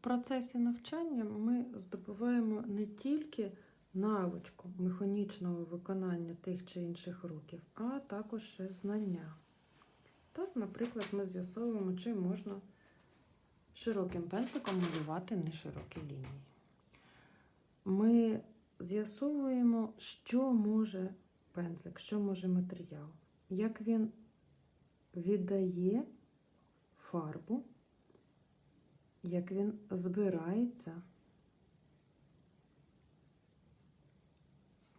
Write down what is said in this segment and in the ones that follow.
Процесі навчання ми здобуваємо не тільки навичку механічного виконання тих чи інших рухів, а також ще знання. Так, наприклад, ми з'ясовуємо, чи можна широким пензликом малювати неширокі лінії. Ми з'ясовуємо, що може пензлик, що може матеріал, як він віддає фарбу, як він збирається,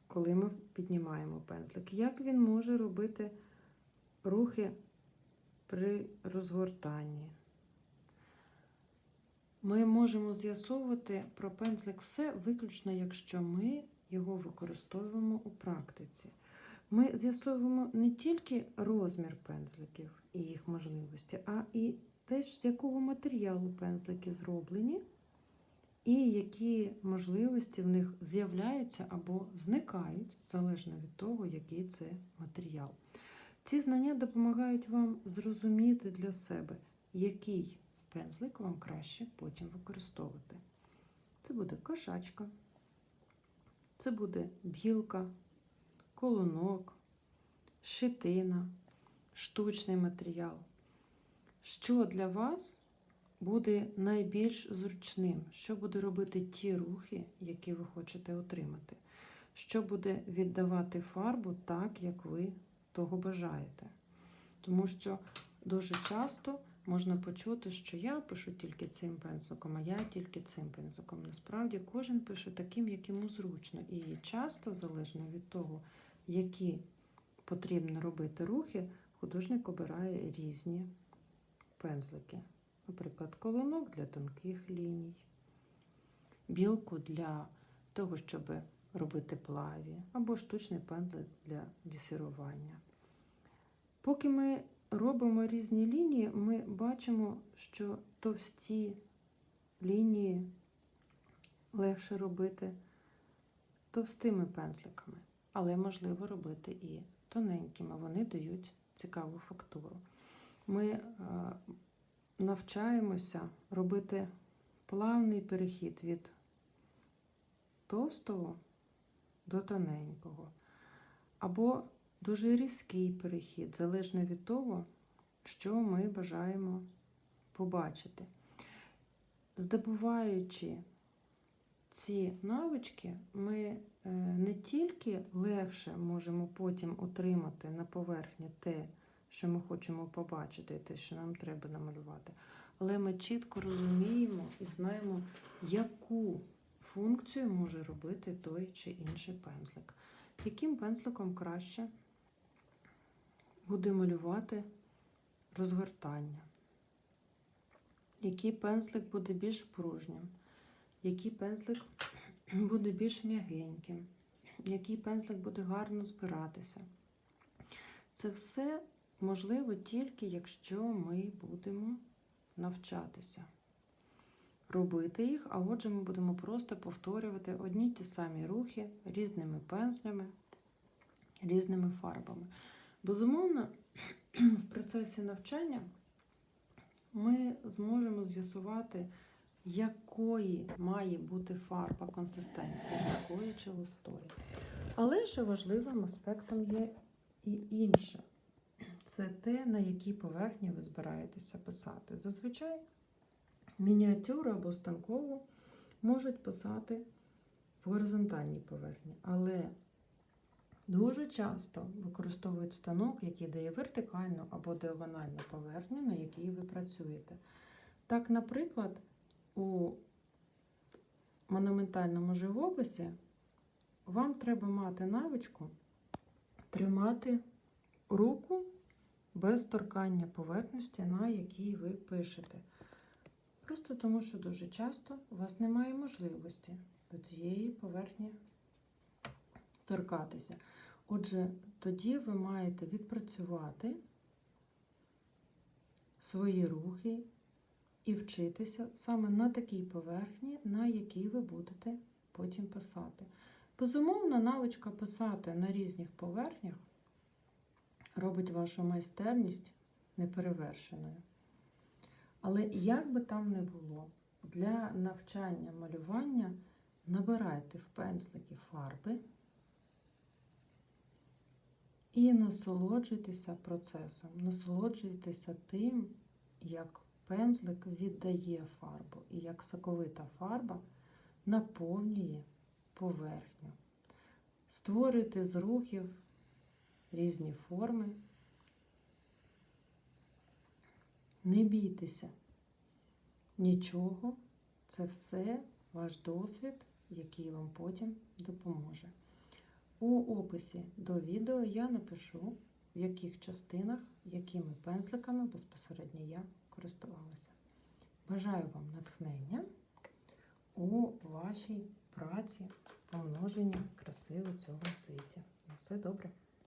коли ми піднімаємо пензлик, як він може робити рухи при розгортанні. Ми можемо з'ясовувати про пензлик все виключно, якщо ми його використовуємо у практиці. Ми з'ясовуємо не тільки розмір пензликів і їх можливості, а і те, з якого матеріалу пензлики зроблені, і які можливості в них з'являються або зникають, залежно від того, який це матеріал. Ці знання допомагають вам зрозуміти для себе, який пензлик вам краще потім використовувати. Це буде кошачка, це буде білка, колонок, щитина, штучний матеріал. Що для вас буде найбільш зручним? Що буде робити ті рухи, які ви хочете отримати? Що буде віддавати фарбу так, як ви того бажаєте? Тому що дуже часто можна почути, що я пишу тільки цим пензликом, а я тільки цим пензликом. Насправді кожен пише таким, як йому зручно. І часто, залежно від того, які потрібно робити рухи, художник обирає різні пензлики. Наприклад, колонок для тонких ліній, білку для того, щоб робити плаві, або штучний пензлик для бісерування. Поки ми робимо різні лінії, ми бачимо, що товсті лінії легше робити товстими пензликами, але можливо робити і тоненькими. Вони дають цікаву фактуру. Ми е, навчаємося робити плавний перехід від товстого до тоненького. Або дуже різкий перехід, залежно від того, що ми бажаємо побачити. Здобуваючи ці навички, ми е, не тільки легше можемо потім отримати на поверхні те, що ми хочемо побачити, те, що нам треба намалювати, але ми чітко розуміємо і знаємо, яку функцію може робити той чи інший пензлик. Яким пензликом краще буде малювати розгортання? Який пензлик буде більш пружнім? Який пензлик буде більш м'ягеньким? Який пензлик буде гарно збиратися? Це все можливо тільки, якщо ми будемо навчатися робити їх, а отже, ми будемо просто повторювати одні ті самі рухи різними пензлями, різними фарбами. Безумовно, в процесі навчання ми зможемо з'ясувати, якої має бути фарба, консистенція, якої чи густої. Але ще важливим аспектом є і інше. Це те, на якій поверхні ви збираєтеся писати. Зазвичай мініатюру або станкову можуть писати в горизонтальній поверхні, але дуже часто використовують станок, який дає вертикальну або діагональну поверхню, на якій ви працюєте. Так, наприклад, у монументальному живописі вам треба мати навичку тримати руку без торкання поверхності, на якій ви пишете. Просто тому, що дуже часто у вас немає можливості до цієї поверхні торкатися. Отже, тоді ви маєте відпрацювати свої рухи і вчитися саме на такій поверхні, на якій ви будете потім писати. Безумовно, навичка писати на різних поверхнях робить вашу майстерність неперевершеною. Але як би там не було, для навчання малювання набирайте в пензлики фарби і насолоджуйтеся процесом, насолоджуйтеся тим, як пензлик віддає фарбу і як соковита фарба наповнює поверхню. Створюйте з рухів різні форми. Не бійтеся нічого, це все ваш досвід, який вам потім допоможе. У описі до відео я напишу, в яких частинах, якими пензликами безпосередньо я користувалася. Бажаю вам натхнення у вашій праці, помноженні краси у цьому світі. На все добре.